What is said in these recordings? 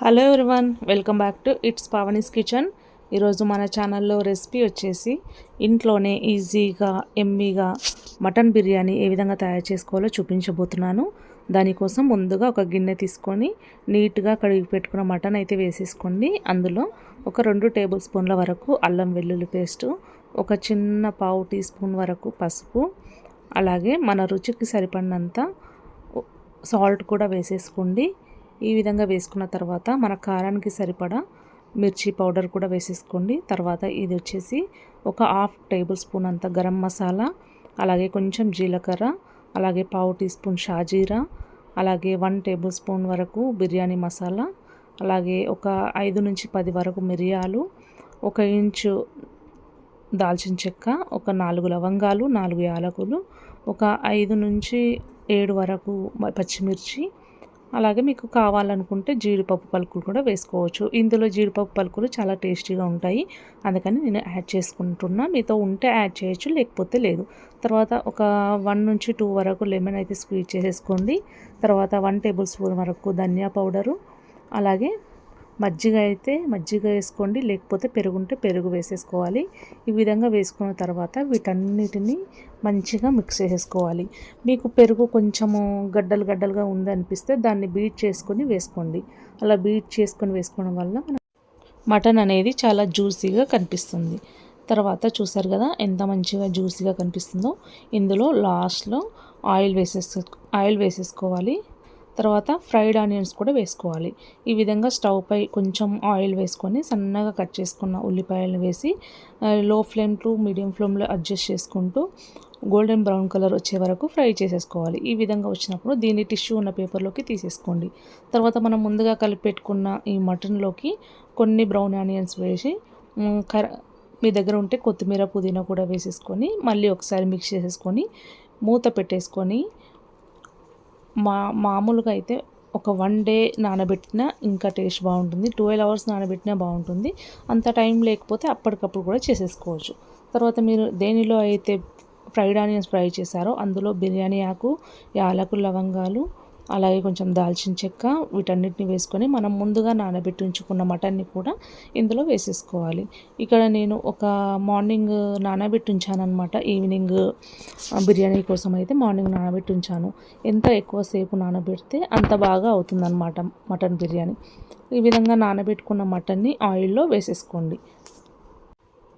Hello everyone welcome back to it's Pavani's Kitchen. ఈరోజు మన ఛానల్లో రెసిపీ వచ్చేసి ఇంట్లోనే ఈజీగా ఎమ్మీగా మటన్ బిర్యానీ ఏ విధంగా తయారు చేసుకోవాలో చూపించబోతున్నాను. దానికోసం ముందుగా ఒక గిన్నె తీసుకొని నీట్గా కడిగి పెట్టుకున్న మటన్ అయితే వేసేసుకోండి. అందులో ఒక రెండు టేబుల్ స్పూన్ల వరకు అల్లం వెల్లుల్లి పేస్టు ఒక చిన్న పావు టీ స్పూన్ వరకు పసుపు అలాగే మన రుచికి సరిపడినంత సాల్ట్ కూడా వేసేసుకోండి. ఈ విధంగా వేసుకున్న తర్వాత మన కారానికి సరిపడా మిర్చి పౌడర్ కూడా వేసేసుకోండి. తర్వాత ఇది వచ్చేసి ఒక హాఫ్ టేబుల్ స్పూన్ అంత గరం మసాలా అలాగే కొంచెం జీలకర్ర అలాగే పావు టీ స్పూన్ షాజీరా అలాగే వన్ టేబుల్ స్పూన్ వరకు బిర్యానీ మసాలా అలాగే ఒక ఐదు నుంచి పది వరకు మిరియాలు ఒక ఇంచు దాల్చిన చెక్క ఒక నాలుగు లవంగాలు నాలుగు యాలకులు ఒక ఐదు నుంచి ఏడు వరకు పచ్చిమిర్చి అలాగే మీకు కావాలనుకుంటే జీడిపప్పు పలుకులు కూడా వేసుకోవచ్చు. ఇందులో జీడిపప్పు పలుకులు చాలా టేస్టీగా ఉంటాయి. అందుకని నేను యాడ్ చేసుకుంటున్నా. మీతో ఉంటే యాడ్ చేయొచ్చు లేకపోతే లేదు. తర్వాత ఒక వన్ నుంచి టూ వరకు లెమన్ అయితే స్క్వీజ్ చేసేసుకోండి. తర్వాత వన్ టేబుల్ స్పూన్ వరకు ధనియా పౌడరు. అలాగే మజ్జిగ అయితే మజ్జిగ వేసుకోండి లేకపోతే పెరుగుంటే పెరుగు వేసేసుకోవాలి. ఈ విధంగా వేసుకున్న తర్వాత వీటన్నిటిని మంచిగా మిక్స్ చేసేసుకోవాలి. మీకు పెరుగు కొంచెము గడ్డలు గడ్డలుగా ఉందనిపిస్తే దాన్ని బీట్ చేసుకొని వేసుకోండి. అలా బీట్ చేసుకొని వేసుకోవడం వల్ల మటన్ అనేది చాలా జ్యూసీగా కనిపిస్తుంది. తర్వాత చూసారు కదా ఎంత మంచిగా జ్యూసీగా కనిపిస్తుందో? ఇందులో లాస్ట్లో ఆయిల్ వేసేసు ఆయిల్ వేసేసుకోవాలి. తర్వాత ఫ్రైడ్ ఆనియన్స్ కూడా వేసుకోవాలి. ఈ విధంగా స్టవ్ పై కొంచెం ఆయిల్ వేసుకొని సన్నగా కట్ చేసుకున్న ఉల్లిపాయలను వేసి లో ఫ్లేమ్ టు మీడియం ఫ్లేమ్లో అడ్జస్ట్ చేసుకుంటూ గోల్డెన్ బ్రౌన్ కలర్ వచ్చే వరకు ఫ్రై చేసేసుకోవాలి. ఈ విధంగా వచ్చినప్పుడు దీన్ని టిష్యూ ఉన్న పేపర్లోకి తీసేసుకోండి. తర్వాత మనం ముందుగా కలిపి పెట్టుకున్న ఈ మటన్లోకి కొన్ని బ్రౌన్ ఆనియన్స్ వేసి కర మీ దగ్గర ఉంటే కొత్తిమీర పుదీనా కూడా వేసేసుకొని మళ్ళీ ఒకసారి మిక్స్ చేసేసుకొని మూత పెట్టేసుకొని మా మామూలుగా అయితే ఒక వన్ డే నానబెట్టినా ఇంకా టేస్ట్ బాగుంటుంది. ట్వెల్వ్ అవర్స్ నానబెట్టినా బాగుంటుంది. అంత టైం లేకపోతే అప్పటికప్పుడు కూడా చేసేసుకోవచ్చు. తర్వాత మీరు దేనిలో అయితే ఫ్రైడ్ ఆనియన్స్ ఫ్రై చేశారో అందులో బిర్యానీ ఆకు యాలకు లవంగాలు అలాగే కొంచెం దాల్చిన చెక్క వీటన్నిటిని వేసుకొని మనం ముందుగా నానబెట్టి ఉంచుకున్న మటన్ని కూడా ఇందులో వేసేసుకోవాలి. ఇక్కడ నేను ఒక మార్నింగ్ నానబెట్టి ఉంచానమాట ఈవినింగ్ బిర్యానీ కోసం అయితే మార్నింగ్ నానబెట్టి ఉంచాను. ఎంత ఎక్కువసేపు నానబెడితే అంత బాగా అవుతుందన్నమాట మటన్ బిర్యానీ. ఈ విధంగా నానబెట్టుకున్న మటన్ని ఆయిల్లో వేసేసుకోండి.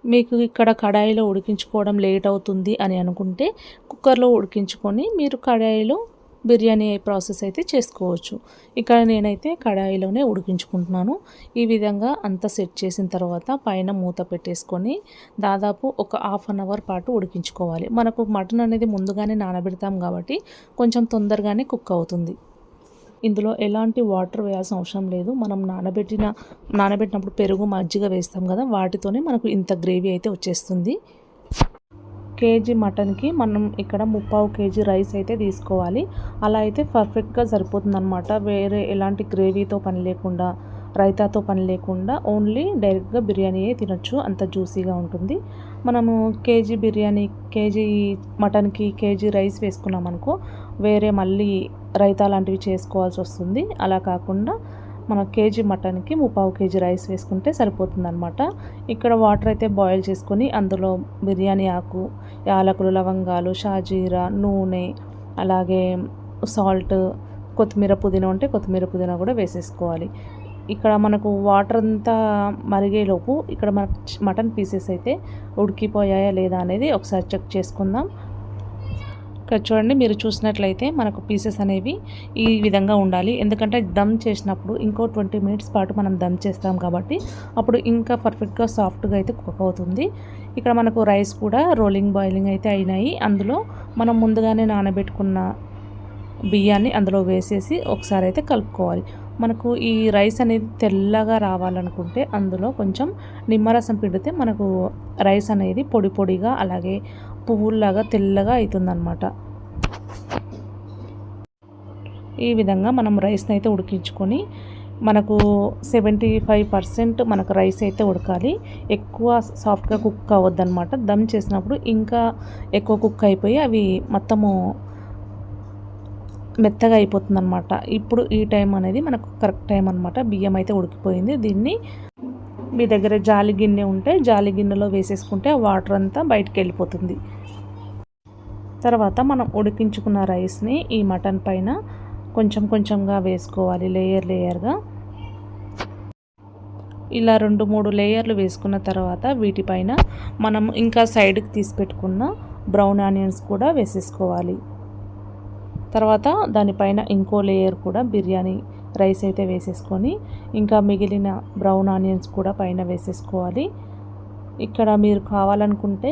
మీకు ఇక్కడ కడాయిలో ఉడికించుకోవడం లేట్ అవుతుంది అని అనుకుంటే కుక్కర్లో ఉడికించుకొని మీరు కడాయిలో బిర్యానీ ప్రాసెస్ అయితే చేసుకోవచ్చు. ఇక్కడ నేనైతే కడాయిలోనే ఉడికించుకుంటున్నాను. ఈ విధంగా అంతా సెట్ చేసిన తర్వాత పైన మూత పెట్టేసుకొని దాదాపు ఒక హాఫ్ అన్ అవర్ పాటు ఉడికించుకోవాలి. మనకు మటన్ అనేది ముందుగానే నానబెడతాం కాబట్టి కొంచెం తొందరగానే కుక్ అవుతుంది. ఇందులో ఎలాంటి వాటర్ వేయాల్సిన అవసరం లేదు. మనం నానబెట్టిన నానబెట్టినప్పుడు పెరుగు మజ్జిగ వేస్తాం కదా వాటితోనే మనకు ఇంత గ్రేవీ అయితే వచ్చేస్తుంది. కేజీ మటన్కి మనం ఇక్కడ ముప్పావు కేజీ రైస్ అయితే తీసుకోవాలి. అలా అయితే పర్ఫెక్ట్గా సరిపోతుందన్నమాట. వేరే ఎలాంటి గ్రేవీతో పని లేకుండా రైతాతో పని లేకుండా ఓన్లీ డైరెక్ట్గా బిర్యానీయే తినొచ్చు. అంత జ్యూసీగా ఉంటుంది. మనము కేజీ బిర్యానీ కేజీ మటన్కి కేజీ రైస్ వేసుకున్నాం అనుకో వేరే మళ్ళీ రైతా లాంటివి చేసుకోవాల్సి వస్తుంది. అలా కాకుండా మన కేజీ మటన్కి ముప్పావు కేజీ రైస్ వేసుకుంటే సరిపోతుందనమాట ఇక్కడ వాటర్ అయితే బాయిల్ చేసుకొని అందులో బిర్యానీ ఆకు యాలకులు లవంగాలు షాజీరా నూనె అలాగే సాల్ట్ కొత్తిమీర పుదీనా ఉంటే కొత్తిమీర పుదీనా కూడా వేసేసుకోవాలి. ఇక్కడ మనకు వాటర్ అంతా మరిగేలోపు ఇక్కడ మన మటన్ పీసెస్ అయితే ఉడికిపోయాయా లేదా అనేది ఒకసారి చెక్ చేసుకుందాం. ఇక్కడ చూడండి మీరు చూసినట్లయితే మనకు పీసెస్ అనేవి ఈ విధంగా ఉండాలి. ఎందుకంటే దమ్ చేసినప్పుడు ఇంకో ట్వంటీ మినిట్స్ పాటు మనం దమ్ చేస్తాం కాబట్టి అప్పుడు ఇంకా పర్ఫెక్ట్గా సాఫ్ట్గా అయితే కుక్ అవుతుంది. ఇక్కడ మనకు రైస్ కూడా రోలింగ్ బాయిలింగ్ అయితే అయినాయి. అందులో మనం ముందుగానే నానబెట్టుకున్న బియ్యాన్ని అందులో వేసేసి ఒకసారి అయితే కలుపుకోవాలి. మనకు ఈ రైస్ అనేది తెల్లగా రావాలనుకుంటే అందులో కొంచెం నిమ్మరసం పిండితే మనకు రైస్ అనేది పొడి పొడిగా అలాగే పువ్వుల్లాగా తెల్లగా అవుతుందన్నమాట ఈ విధంగా మనం రైస్ని అయితే ఉడికించుకొని మనకు సెవెంటీ ఫైవ్ పర్సెంట్ మనకు రైస్ అయితే ఉడకాలి. ఎక్కువ సాఫ్ట్గా కుక్ అవ్వద్దన్నమాట. దమ్ చేసినప్పుడు ఇంకా ఎక్కువ కుక్ అయిపోయి అవి మొత్తము మెత్తగా అయిపోతుంది అనమాట ఇప్పుడు ఈ టైం అనేది మనకు కరెక్ట్ టైం అనమాట బియ్యం అయితే ఉడికిపోయింది. దీన్ని మీ దగ్గర జాలి గిన్నె ఉంటే జాలి గిన్నెలో వేసేసుకుంటే ఆ వాటర్ అంతా బయటకు వెళ్ళిపోతుంది. తర్వాత మనం ఉడికించుకున్న రైస్ని ఈ మటన్ పైన కొంచెం కొంచెంగా వేసుకోవాలి. లేయర్ లేయర్గా. ఇలా రెండు మూడు లేయర్లు వేసుకున్న తర్వాత వీటిపైన మనం ఇంకా సైడ్కి తీసి పెట్టుకున్న బ్రౌన్ ఆనియన్స్ కూడా వేసేసుకోవాలి. తర్వాత దానిపైన ఇంకో లేయర్ కూడా బిర్యానీ రైస్ అయితే వేసేసుకొని ఇంకా మిగిలిన బ్రౌన్ ఆనియన్స్ కూడా పైన వేసేసుకోవాలి. ఇక్కడ మీరు కావాలనుకుంటే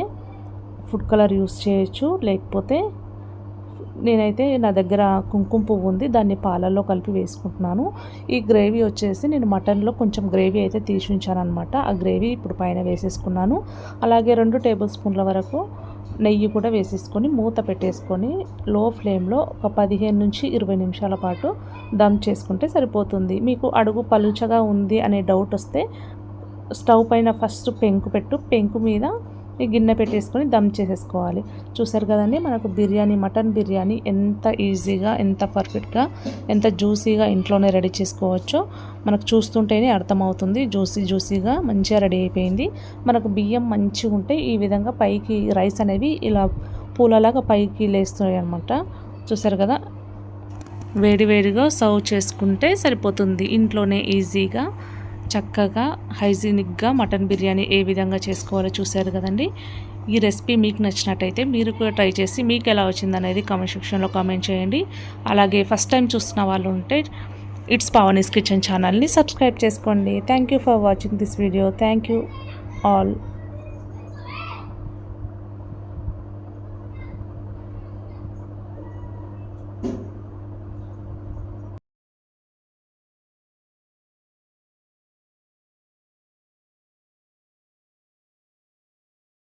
ఫుడ్ కలర్ యూస్ చేయొచ్చు లేకపోతే నేనైతే నా దగ్గర కుంకుమ పువ్వు ఉంది దాన్ని పాలల్లో కలిపి వేసుకుంటున్నాను. ఈ గ్రేవీ వచ్చేసి నేను మటన్లో కొంచెం గ్రేవీ అయితే తీసి ఉంచాను అనమాట ఆ గ్రేవీ ఇప్పుడు పైన వేసేసుకున్నాను. అలాగే రెండు టేబుల్ స్పూన్ల వరకు నెయ్యి కూడా వేసేసుకొని మూత పెట్టేసుకొని లో ఫ్లేమ్లో ఒక పదిహేను నుంచి ఇరవై నిమిషాల పాటు దమ్ చేసుకుంటే సరిపోతుంది. మీకు అడుగు పలుచగా ఉంది అనే డౌట్ వస్తే స్టవ్ పైన ఫస్ట్ పెంకు పెట్టు. పెంకు మీద ఈ గిన్నె పెట్టేసుకొని దమ్ చేసేసుకోవాలి. చూసారు కదండి మనకు బిర్యానీ మటన్ బిర్యానీ ఎంత ఈజీగా ఎంత పర్ఫెక్ట్గా ఎంత జ్యూసీగా ఇంట్లోనే రెడీ చేసుకోవచ్చో మనకు చూస్తుంటేనే అర్థమవుతుంది. జ్యూసీ జ్యూసీగా మంచిగా రెడీ అయిపోయింది. మనకు బియ్యం మంచిగా ఉంటే ఈ విధంగా పైకి రైస్ అనేవి ఇలా పూలలాగా పైకి లేస్తున్నాయి అనమాట చూసారు కదా వేడి వేడిగా సర్వ్ చేసుకుంటే సరిపోతుంది. ఇంట్లోనే ఈజీగా చక్కగా హైజీనిక్గా మటన్ బిర్యానీ ఏ విధంగా చేసుకోవాలో చూశారు కదండి. ఈ రెసిపీ మీకు నచ్చినట్టయితే మీరు కూడా ట్రై చేసి మీకు ఎలా వచ్చిందనేది కామెంట్ సెక్షన్లో కామెంట్ చేయండి. అలాగే ఫస్ట్ టైం చూస్తున్న వాళ్ళు ఉంటే ఇట్స్ పవనీస్ కిచెన్ ఛానల్ని సబ్స్క్రైబ్ చేసుకోండి. Thank you for watching this video. Thank you all.